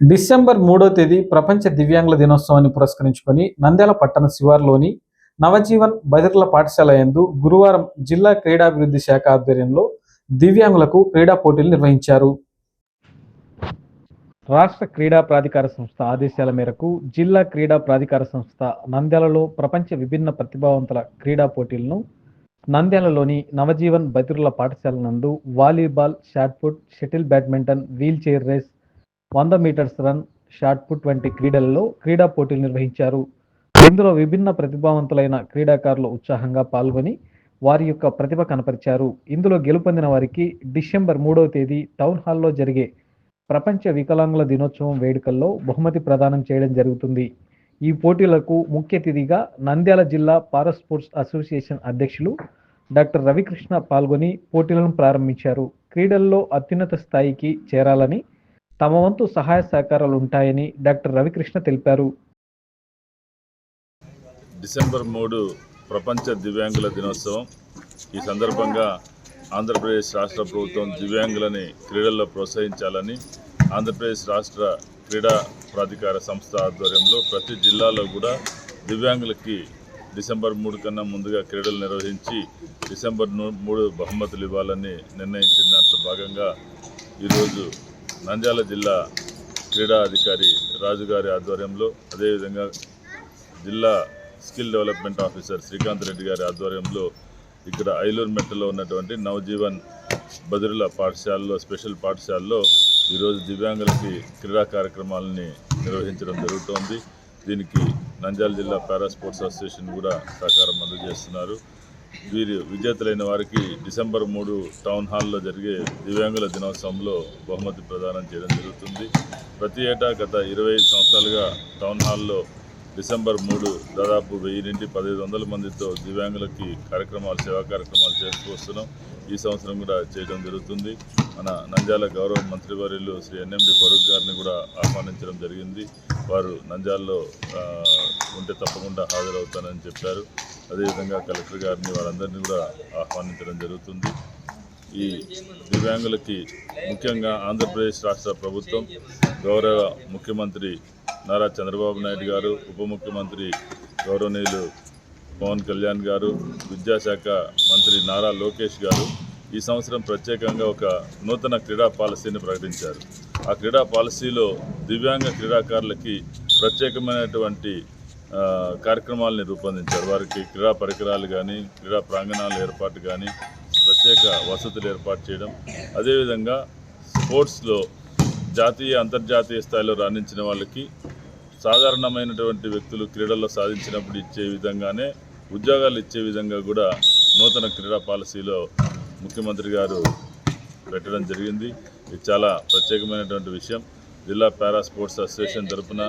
December మూడో తేదీ ప్రపంచ దివ్యాంగుల దినోత్సవాన్ని పురస్కరించుకొని నంద్యాల పట్టణ శివార్లోని నవజీవన్ బదిర్ల పాఠశాల యందు గురువారం జిల్లా క్రీడాభివృద్ధి శాఖ ఆధ్వర్యంలో దివ్యాంగులకు క్రీడా పోటీలు నిర్వహించారు. రాష్ట్ర క్రీడా ప్రాధికార సంస్థ ఆదేశాల మేరకు జిల్లా క్రీడా ప్రాధికార సంస్థ నంద్యాలలో ప్రపంచ విభిన్న ప్రతిభావంతుల క్రీడా పోటీలను నంద్యాలలోని నవజీవన్ బదిరుల పాఠశాల నందు volleyball shot put shuttle badminton wheel chair race వంద మీటర్స్ రన్ షాట్ పుట్ వంటి క్రీడలలో క్రీడా పోటీలు నిర్వహించారు. ఇందులో విభిన్న ప్రతిభావంతులైన క్రీడాకారులు ఉత్సాహంగా పాల్గొని వారి యొక్క ప్రతిభ కనపరిచారు. ఇందులో గెలుపొందిన వారికి డిసెంబర్ మూడవ తేదీ టౌన్ హాల్లో జరిగే ప్రపంచ వికలాంగుల దినోత్సవం వేడుకల్లో బహుమతి ప్రదానం చేయడం జరుగుతుంది. ఈ పోటీలకు ముఖ్య అతిథిగా నంద్యాల జిల్లా పారా స్పోర్ట్స్ అసోసియేషన్ అధ్యక్షులు డాక్టర్ రవికృష్ణ పాల్గొని పోటీలను ప్రారంభించారు. క్రీడల్లో అత్యున్నత స్థాయికి చేరాలని తమ వంతు సహాయ సహకారాలు ఉంటాయని డాక్టర్ రవికృష్ణ తెలిపారు. డిసెంబర్ మూడు ప్రపంచ దివ్యాంగుల దినోత్సవం. ఈ సందర్భంగా ఆంధ్రప్రదేశ్ రాష్ట్ర ప్రభుత్వం దివ్యాంగులని క్రీడల్లో ప్రోత్సహించాలని ఆంధ్రప్రదేశ్ రాష్ట్ర క్రీడా ప్రాధికార సంస్థ ఆధ్వర్యంలో ప్రతి జిల్లాలో కూడా దివ్యాంగులకి డిసెంబర్ మూడు కన్నా ముందుగా క్రీడలు నిర్వహించి డిసెంబర్ మూడు బహుమతులు ఇవ్వాలని నిర్ణయించిన దాంట్లో భాగంగా ఈరోజు నంద్యాల జిల్లా క్రీడా అధికారి రాజుగారి ఆధ్వర్యంలో అదేవిధంగా జిల్లా skill development officer Srikanth Reddy గారి ఆధ్వర్యంలో ఇక్కడ ఐలూరు మెట్టలో ఉన్నటువంటి నవజీవన్ బదురుల పాఠశాలలో స్పెషల్ పాఠశాలలో ఈరోజు దివ్యాంగులకి క్రీడా కార్యక్రమాలని నిర్వహించడం జరుగుతోంది. దీనికి నంద్యాల జిల్లా పారా స్పోర్ట్స్ అసోసియేషన్ కూడా సహకారం అందజేస్తున్నారు. వీరు విజేతలైన వారికి డిసెంబర్ మూడు టౌన్ హాల్లో జరిగే దివ్యాంగుల దినోత్సవంలో బహుమతి ప్రదానం చేయడం జరుగుతుంది. ప్రతి ఏటా గత ఇరవై ఐదు సంవత్సరాలుగా టౌన్ హాల్లో డిసెంబర్ మూడు దాదాపు వెయ్యి నుండి పదిహేను వందల మందితో దివ్యాంగులకి కార్యక్రమాలు సేవా కార్యక్రమాలు చేసుకొస్తున్నాం ఈ సంవత్సరం కూడా చేయడం జరుగుతుంది. మన నంద్యాల గౌరవ మంత్రివర్యులు శ్రీ ఎన్ఎండి ఫరూక్ గారిని కూడా ఆహ్వానించడం జరిగింది. వారు నంద్యాలలో ఉంటే తప్పకుండా హాజరవుతానని చెప్పారు. అదేవిధంగా కలెక్టర్ గారిని వారందరినీ కూడా ఆహ్వానించడం జరుగుతుంది. ఈ దివ్యాంగులకి ముఖ్యంగా ఆంధ్రప్రదేశ్ రాష్ట్ర ప్రభుత్వం గౌరవ ముఖ్యమంత్రి నారా చంద్రబాబు నాయుడు గారు ఉప ముఖ్యమంత్రి గౌరవనీయులు పవన్ కళ్యాణ్ గారు విద్యాశాఖ మంత్రి నారా లోకేష్ గారు ఈ సంవత్సరం ప్రత్యేకంగా ఒక నూతన క్రీడా పాలసీని ప్రకటించారు. ఆ క్రీడా పాలసీలో దివ్యాంగ క్రీడాకారులకి ప్రత్యేకమైనటువంటి కార్యక్రమాలని రూపొందించారు. వారికి క్రీడా పరికరాలు కానీ క్రీడా ప్రాంగణాల ఏర్పాటు కానీ ప్రత్యేక వసతులు ఏర్పాటు చేయడం. అదేవిధంగా స్పోర్ట్స్లో జాతీయ అంతర్జాతీయ స్థాయిలో రాణించిన వాళ్ళకి సాధారణమైనటువంటి వ్యక్తులు క్రీడల్లో సాధించినప్పుడు ఇచ్చే విధంగానే ఉద్యోగాలు ఇచ్చే విధంగా కూడా నూతన క్రీడా పాలసీలో ముఖ్యమంత్రి గారు పెట్టడం జరిగింది. ఇది చాలా ప్రత్యేకమైనటువంటి విషయం. జిల్లా పారా స్పోర్ట్స్ అసోసియేషన్ తరపున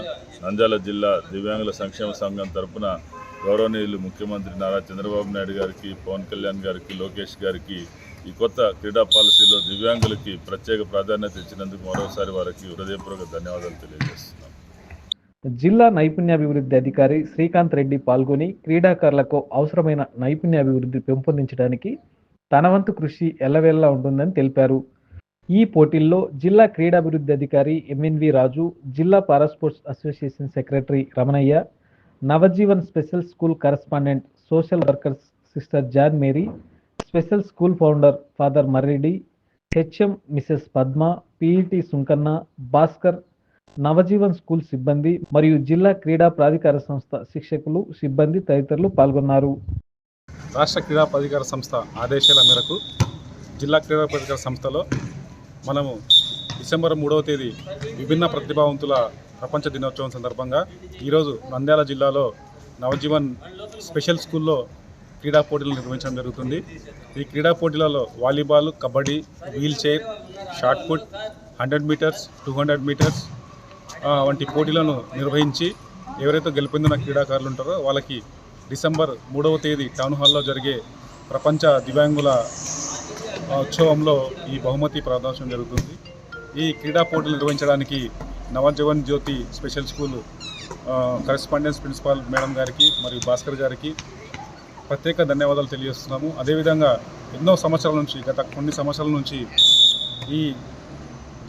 నంద్యాల జిల్లా దివ్యాంగుల సంక్షేమ సంఘం తరఫున గౌరవనీయులు ముఖ్యమంత్రి నారా చంద్రబాబు నాయుడు గారికి పవన్ కళ్యాణ్ గారికి లోకేష్ గారికి ఈ కొత్త క్రీడా పాలసీలో దివ్యాంగులకి ప్రత్యేక ప్రాధాన్యత ఇచ్చినందుకు మరోసారి వారికి హృదయపూర్వక ధన్యవాదాలు తెలియజేస్తున్నాం. జిల్లా నైపుణ్యాభివృద్ధి అధికారి శ్రీకాంత్ రెడ్డి పాల్గొని క్రీడాకారులకు అవసరమైన నైపుణ్యాభివృద్ధి పెంపొందించడానికి తన వంతు కృషి ఎల్లవేళలా ఉంటుందని తెలిపారు. ఈ పోటీల్లో జిల్లా క్రీడాభివృద్ధి అధికారి ఎంఎన్వి రాజు జిల్లా para sports association secretary Ramanaiah Navajeevan special school correspondent social workers sister John Mary special school founder father Marreddy HM Mrs Padma PET Sunkanna Bhaskar Navajeevan school సిబ్బంది మరియు జిల్లా క్రీడా ప్రాధికార సంస్థ శిక్షకులు సిబ్బంది తదితరులు పాల్గొన్నారు. రాష్ట్ర క్రీడా ప్రాధికార సంస్థ ఆదేశాల మేరకు జిల్లా క్రీడా ప్రాధికార సంస్థలో మనము డిసెంబర్ మూడవ తేదీ విభిన్న ప్రతిభావంతుల ప్రపంచ దినోత్సవం సందర్భంగా ఈరోజు నంద్యాల జిల్లాలో నవజీవన్ స్పెషల్ స్కూల్లో క్రీడా పోటీలు నిర్వహించడం జరుగుతుంది. ఈ క్రీడా పోటీలలో volleyball kabaddi wheel chair shot put hundred metres two hundred metres వంటి పోటీలను నిర్వహించి ఎవరైతే గెలుపొందిన క్రీడాకారులు ఉంటారో వాళ్ళకి డిసెంబర్ మూడవ తేదీ టౌన్ హాల్లో జరిగే ప్రపంచ దివ్యాంగుల ఉత్సవంలో ఈ బహుమతి ప్రదర్శన జరుగుతుంది. ఈ క్రీడా పోటీలు నిర్వహించడానికి Navajeevan Jyothi special school correspondence principal madam గారికి మరియు భాస్కర్ గారికి ప్రత్యేక ధన్యవాదాలు తెలియజేస్తున్నాము. అదేవిధంగా ఎన్నో సంవత్సరాల నుంచి గత కొన్ని సంవత్సరాల నుంచి ఈ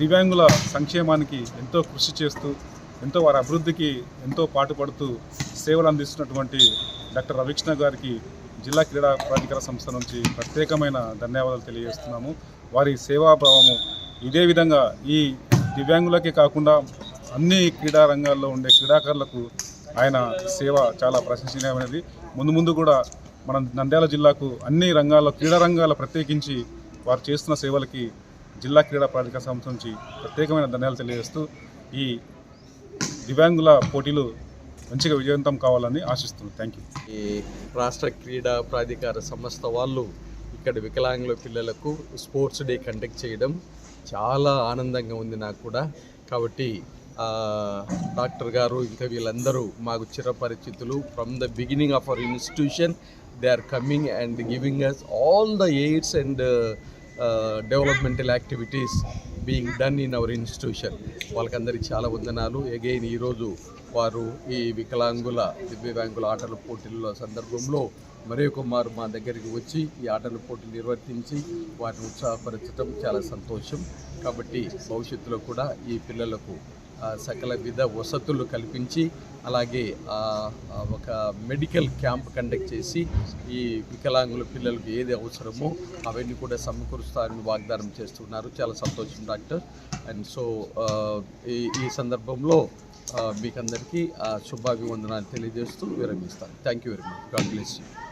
దివ్యాంగుల సంక్షేమానికి ఎంతో కృషి చేస్తూ ఎంతో వారి అభివృద్ధికి ఎంతో పాటుపడుతూ సేవలు అందిస్తున్నటువంటి డాక్టర్ రవికృష్ణ గారికి జిల్లా క్రీడా ప్రాధికార సంస్థ నుంచి ప్రత్యేకమైన ధన్యవాదాలు తెలియజేస్తున్నాము. వారి సేవాభావము ఇదే విధంగా ఈ దివ్యాంగులకే కాకుండా అన్ని క్రీడా రంగాల్లో ఉండే క్రీడాకారులకు ఆయన సేవ చాలా ప్రశంసనీయమైనది. ముందు ముందు కూడా మన నంద్యాల జిల్లాకు అన్ని రంగాల్లో క్రీడా రంగాల ప్రత్యేకించి వారు చేస్తున్న సేవలకి జిల్లా క్రీడా ప్రాధికార సంస్థ నుంచి ప్రత్యేకమైన ధన్యాలు తెలియజేస్తూ ఈ దివ్యాంగుల పోటీలు మంచిగా విజయవంతం కావాలని ఆశిస్తున్నాను థ్యాంక్ యూ ఈ రాష్ట్ర క్రీడా ప్రాధికార సంస్థ వాళ్ళు ఇక్కడ వికలాంగుల పిల్లలకు స్పోర్ట్స్ డే కండక్ట్ చేయడం చాలా ఆనందంగా ఉంది నాకు కూడా. కాబట్టి డాక్టర్ గారు ఇంకా వీళ్ళందరూ మాకు చిరపరిచితులు from the beginning of our institution they are coming and giving us all the aids and developmental activities being done in our institution వాళ్ళకందరికీ చాలా వందనాలు. అగైన్ ఈరోజు వారు ఈ వికలాంగుల దివ్యాంగుల ఆటల పోటీల సందర్భంలో మరొక మారు మా దగ్గరికి వచ్చి ఈ ఆటల పోటీలు నిర్వర్తించి వారిని ఉత్సాహపరచడం చాలా సంతోషం. కాబట్టి భవిష్యత్తులో కూడా ఈ పిల్లలకు సకల విధ వసతులు కల్పించి అలాగే ఒక మెడికల్ క్యాంప్ కండక్ట్ చేసి ఈ వికలాంగుల పిల్లలకు ఏది అవసరమో అవన్నీ కూడా సమకూరుస్తారని వాగ్దానం చేస్తున్నారు. చాలా సంతోషం డాక్టర్. అండ్ సో ఈ ఈ సందర్భంలో మీకందరికీ శుభాభివందనాలు తెలియజేస్తూ విరమిస్తాను. Thank you very much. God bless you.